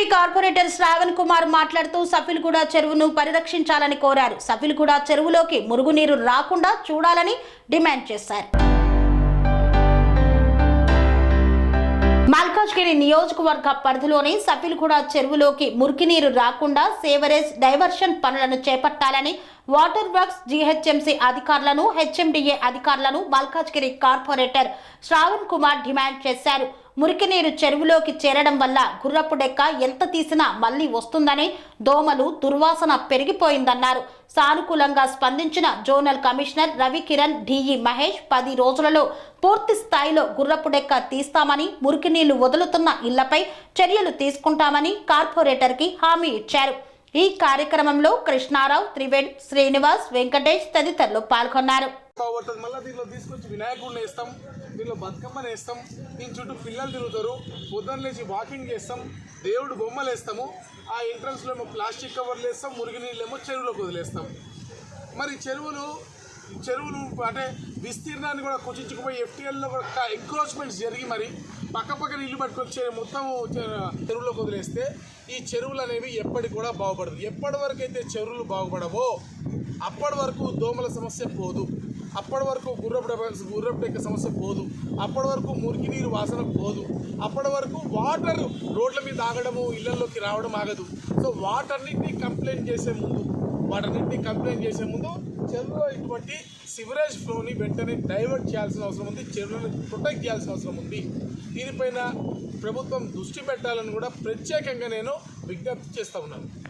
BJP corporator Shravan Kumar మాట్లాడుతూ సఫిల్గూడ చెరువును పరిరక్షించాలని కోరారు. సఫిల్గూడ చెరువులోకి మురుగునీరు రాకుండా చూడాలని డిమాండ్ చేశారు. మల్కాజ్గిరి నియోజకవర్గ పరిధిలోని సఫిల్గూడ చెరువులోకి మురికినీరు రాకుండా సేవరేజ్ డైవర్షన్ పనులను చేపట్టాలని వాటర్ వర్క్స్ జీహెచ్ఎంసీ అధికారులను హెచ్ఎండిఏ అధికారులను మల్కాజ్గిరి కార్పొరేటర్ శ్రావణ్ కుమార్ డిమాండ్ చేశారు. మురికి నీరు చెరువులోకి చేరడం వల్ల గుర్రపు డెక్క ఎంత తీసినా మళ్ళీ వస్తుందని దోమలు దుర్వాసన పెరిగిపోయిందన్నారు. సానుకూలంగా స్పందించిన zonal commissioner Ravikiran DE Mahesh పది రోజులలో పూర్తి స్థాయిలో గుర్రపు డెక్క తీస్తామని మురికి నీళ్ళు వదులుతున్న ఇళ్ళపై చర్యలు తీసుకుంటామని కార్పొరేటర్కి హామీ ఇచ్చారు. ఈ కార్యక్రమంలో కృష్ణారావు త్రివేణ్ శ్రీనివాస్ వెంకటేష్ తదితరులు పాల్గొన్నారు. పడుతుంది. మళ్ళీ దీంట్లో తీసుకొచ్చి వినాయకుడిని వేస్తాం దీంట్లో బతుకమ్మని వేస్తాం దీని చుట్టూ పిల్లలు తిరుగుతారు పొద్దున్న లేచి వాకింగ్ చేస్తాం దేవుడు బొమ్మలు వేస్తాము ఆ ఎంట్రన్స్లో ఏమో ప్లాస్టిక్ కవర్లు వేస్తాం మురిగినీళ్ళేమో ఏమో చెరువులోకి వదిలేస్తాం. మరి చెరువులు చెరువులు అంటే విస్తీర్ణాన్ని కూడా కుచించుకుపోయి ఎఫ్టీఎల్లో కూడా ఎంక్రోచ్మెంట్స్ జరిగి మరి పక్క పక్కన ఇల్లు పట్టుకొచ్చే మొత్తం చెరువులోకి వదిలేస్తే ఈ చెరువులు అనేవి ఎప్పటికి కూడా బాగుపడదు ఎప్పటి వరకు అయితే చెరువులు బాగుపడవో అప్పటి వరకు దోమల సమస్య పోదు. అప్పటి వరకు గుర్రపు డెబ్బ- గుర్రపు డెక్క సమస్య పోదు. అప్పటి వరకు మురికి నీరు వాసన పోదు. అప్పటి వరకు వాటర్ రోడ్ల మీద ఆగడము ఇళ్ళలోకి రావడం ఆగదు. సో వాటర్నిటిని కంప్లైంట్ చేసే ముందు వాటన్నిటిని కంప్లైంట్ చేసే ముందు చెరువులో ఇటువంటి సివరేజ్ ఫ్లోని వెంటనే డైవర్ట్ చేయాల్సిన అవసరం ఉంది. చెరువులను ప్రొటెక్ట్ చేయాల్సిన అవసరం ఉంది. దీనిపైన ప్రభుత్వం దృష్టి పెట్టాలని కూడా ప్రత్యేకంగా నేను విజ్ఞప్తి చేస్తా ఉన్నాను.